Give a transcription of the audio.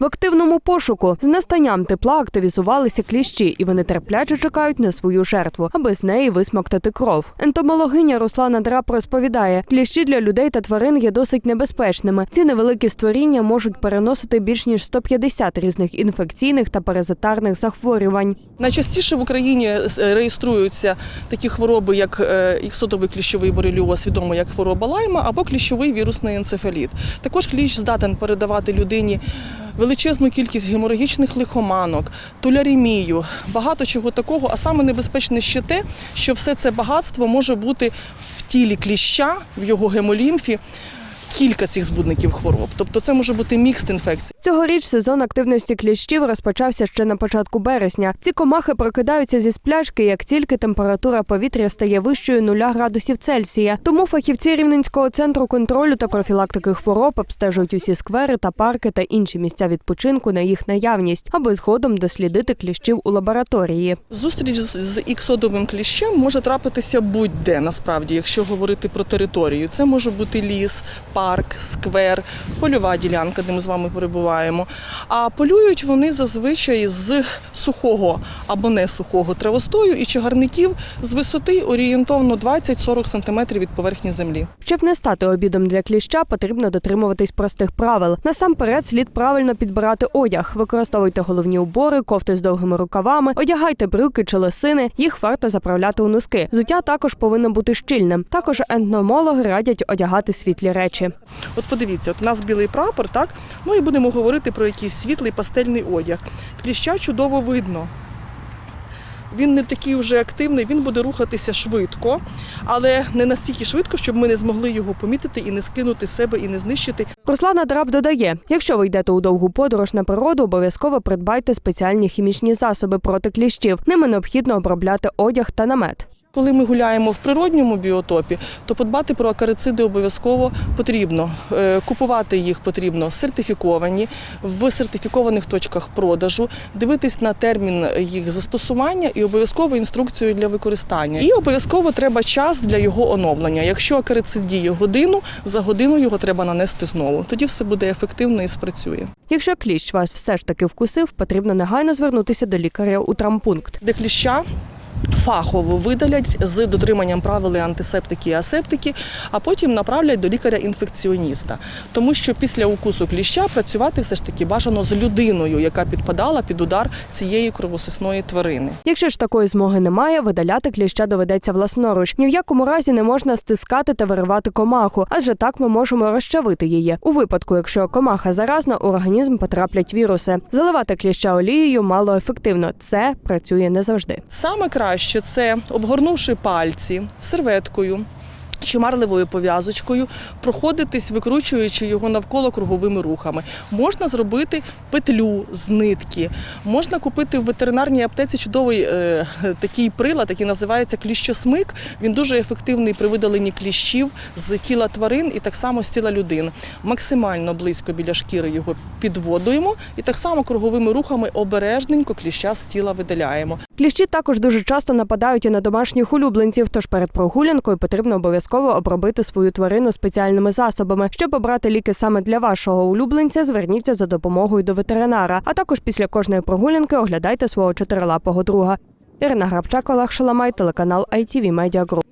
В активному пошуку з настанням тепла активізувалися кліщі, і вони терпляче чекають на свою жертву, аби з неї висмоктати кров. Ентомологиня Руслана Драп розповідає, кліщі для людей та тварин є досить небезпечними. Ці невеликі створіння можуть переносити більш ніж 150 різних інфекційних та паразитарних захворювань. Найчастіше в Україні е, реєструються такі хвороби, як е, іксодовий кліщовий бореліоз, відомо як хвороба лайма, або кліщовий вірусний енцефаліт. Також кліщ здатен передавати людині величезну кількість геморагічних лихоманок, тулярімію, багато чого такого. А саме небезпечне ще те, що все це багатство може бути в тілі кліща, в його гемолімфі. Кілька цих збудників хвороб, тобто це може бути мікс інфекцій. Цьогоріч сезон активності кліщів розпочався ще на початку березня. Ці комахи прокидаються зі сплячки, як тільки температура повітря стає вищою 0 градусів Цельсія. Тому фахівці Рівненського центру контролю та профілактики хвороб обстежують усі сквери та парки та інші місця відпочинку на їх наявність, аби згодом дослідити кліщів у лабораторії. Зустріч з з іксодовим кліщем може трапитися будь-де насправді, якщо говорити про територію. Це може бути ліс, парк, сквер, польова ділянка, де ми з вами перебуваємо. А полюють вони зазвичай з сухого або не сухого травостою і чагарників з висоти орієнтовно 20-40 см від поверхні землі. Щоб не стати обідом для кліща, потрібно дотримуватись простих правил. Насамперед слід правильно підбирати одяг. Використовуйте головні убори, кофти з довгими рукавами, одягайте брюки чи лосини. Їх варто заправляти у носки. Взуття також повинно бути щільним. Також ентомологи радять одягати світлі речі. От подивіться, от у нас білий прапор, так? Ну і будемо говорити про якийсь світлий пастельний одяг. Кліща чудово видно. Він не такий вже активний, він буде рухатися швидко, але не настільки швидко, щоб ми не змогли його помітити і не скинути себе, і не знищити. Руслана Драб додає: якщо ви йдете у довгу подорож на природу, обов'язково придбайте спеціальні хімічні засоби проти кліщів. Ними необхідно обробляти одяг та намет. Коли ми гуляємо в природньому біотопі, то подбати про акарициди обов'язково потрібно. Е, Купувати їх потрібно сертифіковані в сертифікованих точках продажу, дивитись на термін їх застосування і обов'язково інструкцію для використання. І обов'язково треба час для його оновлення. Якщо акарицид діє годину, за годину його треба нанести знову. Тоді все буде ефективно і спрацює. Якщо кліщ вас все ж таки вкусив, потрібно негайно звернутися до лікаря у травмпункт. де кліща фахово видалять з дотриманням правил антисептики і асептики, а потім направлять до лікаря-інфекціоніста. Тому що після укусу кліща працювати все ж таки бажано з людиною, яка підпадала під удар цієї кровососної тварини. Якщо ж такої змоги немає, видаляти кліща доведеться власноруч. Ні в якому разі не можна стискати та виривати комаху, адже так ми можемо розчавити її. У випадку, якщо комаха заразна, у організм потраплять віруси. Заливати кліща олією мало ефективно. Це працює не завжди. Саме краще це обгорнувши пальці серветкою. Чи марливою пов'язочкою проходитись, викручуючи його навколо круговими рухами. Можна зробити петлю з нитки, можна купити в ветеринарній аптеці чудовий е, такий прилад, який називається кліщосмик. Він дуже ефективний при видаленні кліщів з тіла тварин і так само з тіла людин. Максимально близько біля шкіри його підводуємо і так само круговими рухами обережненько кліща з тіла видаляємо. Кліщі також дуже часто нападають і на домашніх улюбленців, тож перед прогулянкою потрібно обов'язково обробити свою тварину спеціальними засобами. Щоб обрати ліки саме для вашого улюбленця, зверніться за допомогою до ветеринара. А також після кожної прогулянки оглядайте свого чотирилапого друга. Ірина Грабчак, Олег Шаламай, телеканал ITV Media Group.